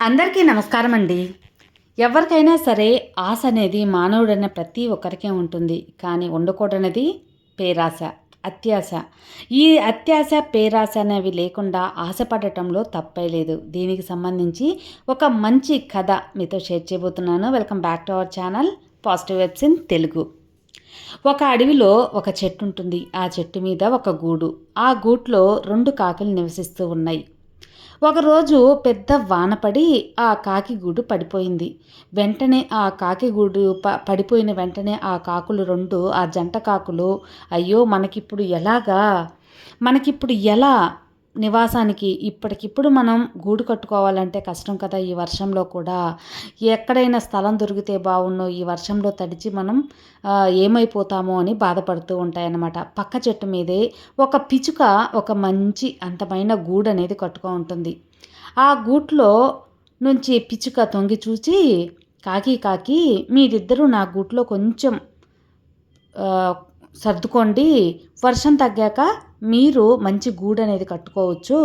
అందరికీ నమస్కారం అండి ఎవరికైనా సరే ఆశ అనేది మానవుడన్న ప్రతి ఒక్కరికే ఉంటుంది. కానీ ఉండకూడనిది పేరాశ అత్యాశ. ఈ అత్యాశ పేరాశ అనేవి లేకుండా ఆశపడటంలో తప్పే లేదు. దీనికి సంబంధించి ఒక మంచి కథ మీతో షేర్ చేయబోతున్నాను. Welcome back to our channel positive vibes in Telugu. ఒక అడవిలో ఒక చెట్టు ఉంటుంది. ఆ చెట్టు మీద ఒక గూడు. ఆ గూట్లో రెండు కాకులు నివసిస్తూ ఉన్నాయి. ఒకరోజు పెద్ద వానపడి ఆ కాకి గూడు పడిపోయింది. వెంటనే ఆ కాకి గూడు ప పడిపోయిన వెంటనే ఆ కాకులు రెండు ఆ జంట కాకులు అయ్యో మనకిప్పుడు ఎలాగా? మనకిప్పుడు ఎలా? నివాసానికి ఇప్పటికిప్పుడు మనం గూడు కట్టుకోవాలంటే కష్టం కదా ఈ వర్షంలో కూడా. ఎక్కడైనా స్థలం దొరికితే బాగుండు ఈ వర్షంలో తడిచి మనం ఏమైపోతామో అని బాధపడుతూ ఉంటాయన్నమాట. పక్క చెట్టు మీదే ఒక పిచుక ఒక మంచి అంతమైన గూడు అనేది కట్టుకో ఉంటుంది. ఆ గూట్లో నుంచి పిచుక తొంగి చూచి కాకి కాకి మీరిద్దరూ నా గూట్లో కొంచెం సర్దుకోండి. వర్షం తగ్గాక మీరు మంచి గూడు అనేది కట్టుకోవచ్చు.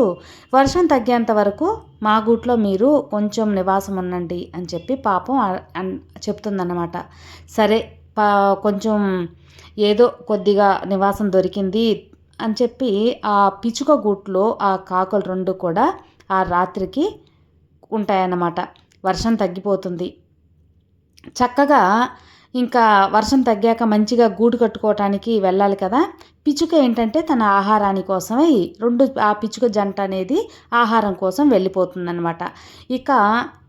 వర్షం తగ్గేంత వరకు మా గూట్లో మీరు కొంచెం నివాసం ఉండండి అని చెప్పి పాపం చెప్తుందన్నమాట. సరే పా కొంచెం ఏదో కొద్దిగా నివాసం దొరికింది అని చెప్పి ఆ పిచుక గూట్లో ఆ కాకులు రెండు కూడా ఆ రాత్రికి ఉంటాయన్నమాట. వర్షం తగ్గిపోతుంది. చక్కగా ఇంకా వర్షం తగ్గాక మంచిగా గూడు కట్టుకోవటానికి వెళ్ళాలి కదా. పిచ్చుక ఏంటంటే తన ఆహారాని కోసమే రెండు ఆ పిచ్చుక జంట అనేది ఆహారం కోసం వెళ్ళిపోతుందనమాట ఇక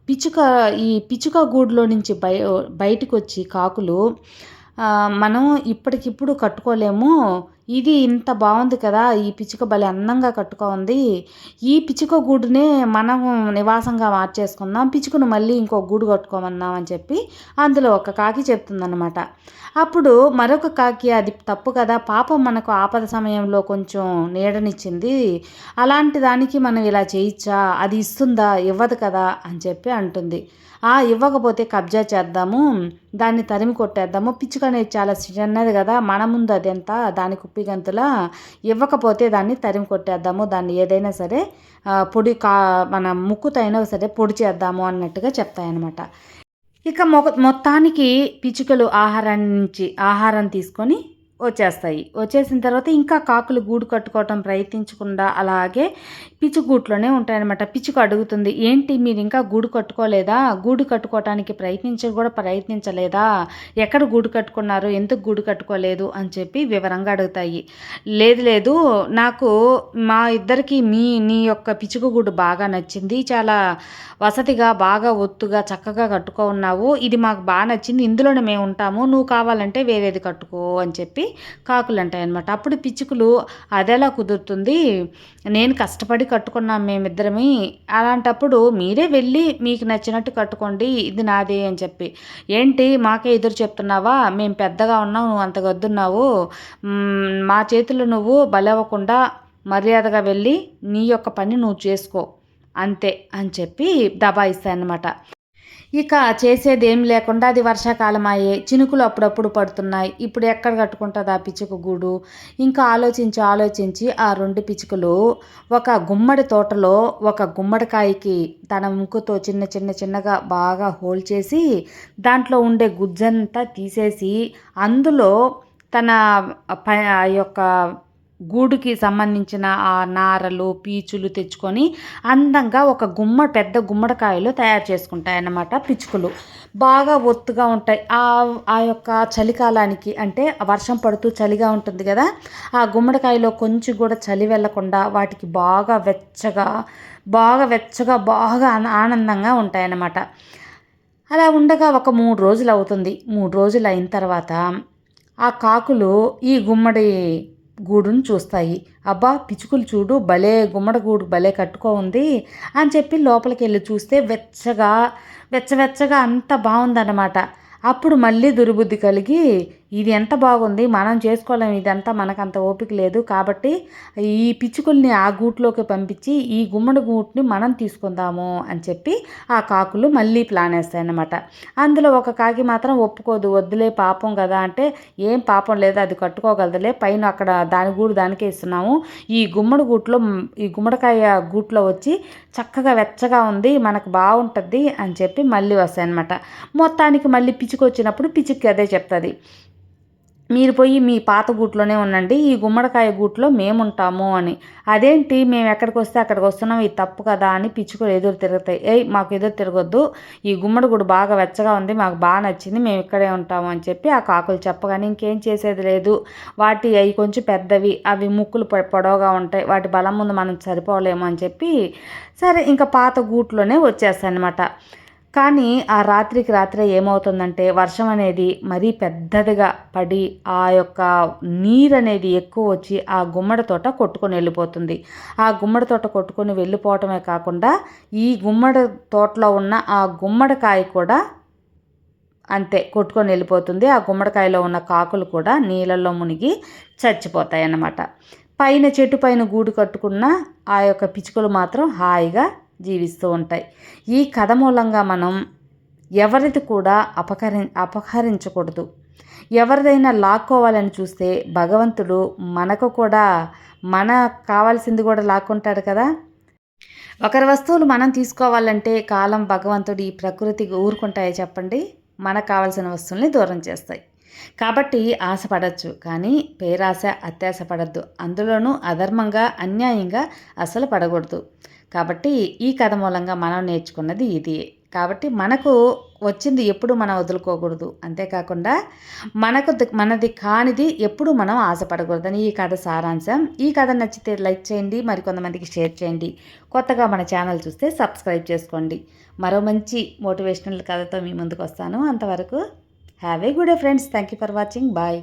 పిచ్చుక ఈ పిచ్చుక గూడులో నుంచి బయ బయటకు వచ్చి కాకులు మనం ఇప్పటికిప్పుడు కట్టుకోలేము ఇది ఇంత బాగుంది కదా ఈ పిచ్చుక భలే అందంగా కట్టుకోంది. ఈ పిచ్చుక గూడునే మనం నివాసంగా మార్చేసుకుందాం పిచ్చుకను మళ్ళీ ఇంకో గూడు కట్టుకోమన్నాం అని చెప్పి అందులో ఒక కాకి చెప్తుందన్నమాట. అప్పుడు మరొక కాకి అది తప్పు కదా పాపం మనకు ఆపద సమయంలో కొంచెం నీడనిచ్చింది. అలాంటి దానికి మనం ఇలా చేయించా అది ఇస్తుందా ఇవ్వదు కదా అని చెప్పి అంటుంది. ఆ ఇవ్వకపోతే కబ్జా చేద్దాము దాన్ని తరిమి కొట్టేద్దాము పిచ్చుక అనేది చాలా చిన్నది కదా మన ముందు అది దానికి దాని ఇవ్వకపోతే దాన్ని తరిమి కొట్టేద్దాము. దాన్ని ఏదైనా సరే పొడి కా మన ముక్కుతైనా సరే పొడి చేద్దాము అన్నట్టుగా చెప్తాయన్నమాట. ఇక మొ మొత్తానికి పిచ్చుకలు ఆహారాన్ని నుంచి ఆహారం తీసుకొని వచ్చేస్తాయి. వచ్చేసిన తర్వాత ఇంకా కాకులు గూడు కట్టుకోవటం ప్రయత్నించకుండా అలాగే పిచ్చుగూట్లోనే ఉంటాయన్నమాట. పిచ్చుకు అడుగుతుంది ఏంటి మీరు ఇంకా గూడు కట్టుకోలేదా? గూడు కట్టుకోవటానికి ప్రయత్నించి కూడా ప్రయత్నించలేదా? ఎక్కడ గూడు కట్టుకున్నారు? ఎందుకు గూడు కట్టుకోలేదు? అని చెప్పి వివరంగా అడుగుతాయి. లేదు లేదు నాకు మా ఇద్దరికి మీ నీ యొక్క పిచ్చుక గూడు బాగా నచ్చింది. చాలా వసతిగా బాగా ఒత్తుగా చక్కగా కట్టుకో ఉన్నావు. ఇది మాకు బాగా నచ్చింది. ఇందులోనే మేము ఉంటాము. నువ్వు కావాలంటే వేరేది కట్టుకో అని చెప్పి కాకులు అంటాయి అనమాట అప్పుడు పిచ్చుకలు అదెలా కుదురుతుంది? నేను కష్టపడి కట్టుకున్నాం మేమిద్దరమి. అలాంటప్పుడు మీరే వెళ్ళి మీకు నచ్చినట్టు కట్టుకోండి ఇది నాదే అని చెప్పి. ఏంటి మాకే ఎదురు చెప్తున్నావా? మేము పెద్దగా ఉన్నావు నువ్వు అంత గద్దున్నావు మా చేతులు నువ్వు బలవ్వకుండా మర్యాదగా వెళ్ళి నీ యొక్క పని నువ్వు చేసుకో. అంతే అని చెప్పి దబాయిస్తాయన్నమాట ఇక చేసేదేం లేకుండా అది వర్షాకాలం అయ్యే చినుకులు అప్పుడప్పుడు పడుతున్నాయి. ఇప్పుడు ఎక్కడ కట్టుకుంటుంది ఆ పిచ్చుక గూడు? ఇంకా ఆలోచించి ఆలోచించి ఆ రెండు పిచ్చుకలు ఒక గుమ్మడి తోటలో ఒక గుమ్మడికాయకి తన ముక్కుతో చిన్న చిన్న చిన్నగా బాగా హోల్ చేసి దాంట్లో ఉండే గుజ్జంతా తీసేసి అందులో తన ప యొక్క గూడుకి సంబంధించిన ఆ నారలు పీచులు తెచ్చుకొని అందంగా ఒక గుమ్మ పెద్ద గుమ్మడికాయలు తయారు చేసుకుంటాయి అన్నమాట పిచ్చుకలు. బాగా ఒత్తుగా ఉంటాయి. ఆ ఆ యొక్క చలికాలానికి అంటే వర్షం పడుతూ చలిగా ఉంటుంది కదా ఆ గుమ్మడికాయలో కొంచెం కూడా చలి వెళ్ళకుండా వాటికి బాగా వెచ్చగా బాగా వెచ్చగా బాగా ఆనందంగా ఉంటాయి అన్నమాట అలా ఉండగా ఒక మూడు రోజులు అవుతుంది. మూడు రోజులు అయిన తర్వాత ఆ కాకులు ఈ గుమ్మడి గూడును చూస్తాయి. అబ్బా పిచుకులు చూడు భలే గుమ్మడగూడు భలే కట్టుకో ఉంది అని చెప్పి లోపలికి వెళ్ళి చూస్తే వెచ్చగా వెచ్చవెచ్చగా అంత బాగుందన్నమాట. అప్పుడు మళ్ళీ దుర్బుద్ధి కలిగి ఇది ఎంత బాగుంది? మనం చేసుకోలేము ఇదంతా మనకు అంత ఓపిక లేదు. కాబట్టి ఈ పిచ్చుకల్ని ఆ గూట్లోకి పంపించి ఈ గుమ్మడి గూట్ని మనం తీసుకుందాము అని చెప్పి ఆ కాకులు మళ్ళీ ప్లాన్ వేస్తాయన్నమాట. అందులో ఒక కాకి మాత్రం ఒప్పుకోదు. వద్దులే పాపం కదా అంటే ఏం పాపం లేదు. అది కట్టుకోగలదులే. పైన అక్కడ దాని గూడు దానికే ఇస్తున్నాము. ఈ గుమ్మడి గూట్లో ఈ గుమ్మడికాయ గూట్లో వచ్చి చక్కగా వెచ్చగా ఉంది. మనకు బాగుంటుంది అని చెప్పి మళ్ళీ వస్తాయన్నమాట. మొత్తానికి మళ్ళీ పిచ్చుకొచ్చినప్పుడు పిచ్చుకి అదే చెప్తుంది. మీరు పోయి మీ పాత గూట్లోనే ఉండండి ఈ గుమ్మడికాయ గూట్లో మేము ఉంటాము అని. అదేంటి? మేము ఎక్కడికి వస్తే అక్కడికి వస్తున్నాం ఇది తప్పు కదా అని పిచ్చుకలు ఎదురు తిరుగుతాయి. ఏయ్ మాకు ఎదురు తిరగొద్దు. ఈ గుమ్మడి గూడు బాగా వెచ్చగా ఉంది మాకు బాగా నచ్చింది మేము ఇక్కడే ఉంటాము అని చెప్పి ఆ కాకులు చెప్పగానే ఇంకేం చేసేది లేదు. వాటి అవి కొంచెం పెద్దవి అవి ముక్కులు పొడవుగా ఉంటాయి. వాటి బలం ముందు మనం సరిపోలేము అని చెప్పి సరే ఇంకా పాత గూట్లోనే వచ్చేస్తాయి అనమాట కానీ ఆ రాత్రికి రాత్రే ఏమవుతుందంటే వర్షం అనేది మరీ పెద్దదిగా పడి ఆ యొక్క నీరు అనేది ఎక్కువ వచ్చి ఆ గుమ్మడి తోట కొట్టుకొని వెళ్ళిపోతుంది. ఆ గుమ్మడి తోట కొట్టుకొని వెళ్ళిపోవటమే కాకుండా ఈ గుమ్మడి తోటలో ఉన్న ఆ గుమ్మడికాయ కూడా అంతే కొట్టుకొని వెళ్ళిపోతుంది. ఆ గుమ్మడికాయలో ఉన్న కాకులు కూడా నీళ్ళల్లో మునిగి చచ్చిపోతాయి అన్నమాట పైన చెట్టు పైన గూడు కట్టుకున్న ఆ యొక్క పిచ్చుకలు మాత్రం హాయిగా జీవిస్తూ ఉంటాయి. ఈ కథ మూలంగా మనం ఎవరిది కూడా అపకరి అపహరించకూడదు. ఎవరిదైనా లాక్కోవాలని చూస్తే భగవంతుడు మనకు కూడా మన కావాల్సింది కూడా లాక్కుంటాడు కదా. ఒకరి వస్తువులు మనం తీసుకోవాలంటే కాలం భగవంతుడు ఈ ప్రకృతి ఊరుకుంటాయో చెప్పండి. మనకు కావాల్సిన వస్తువుల్ని దూరం చేస్తాయి. కాబట్టి ఆశపడచ్చు కానీ పేరాశ అత్యాశ పడద్దు అందులోనూ అధర్మంగా అన్యాయంగా అసలు పడకూడదు. కాబట్టి ఈ కథ మూలంగా మనం నేర్చుకున్నది ఇది. కాబట్టి మనకు వచ్చింది ఎప్పుడు మనం వదులుకోకూడదు. అంతేకాకుండా మనకు మనది కానిది ఎప్పుడు మనం ఆశపడకూడదని ఈ కథ సారాంశం. ఈ కథ నచ్చితే లైక్ చేయండి మరికొంతమందికి షేర్ చేయండి. కొత్తగా మన ఛానల్ చూస్తే సబ్స్క్రైబ్ చేసుకోండి. మరో మంచి మోటివేషనల్ కథతో మీ ముందుకు వస్తాను అంతవరకు have a good friends. Thank you for watching. Bye.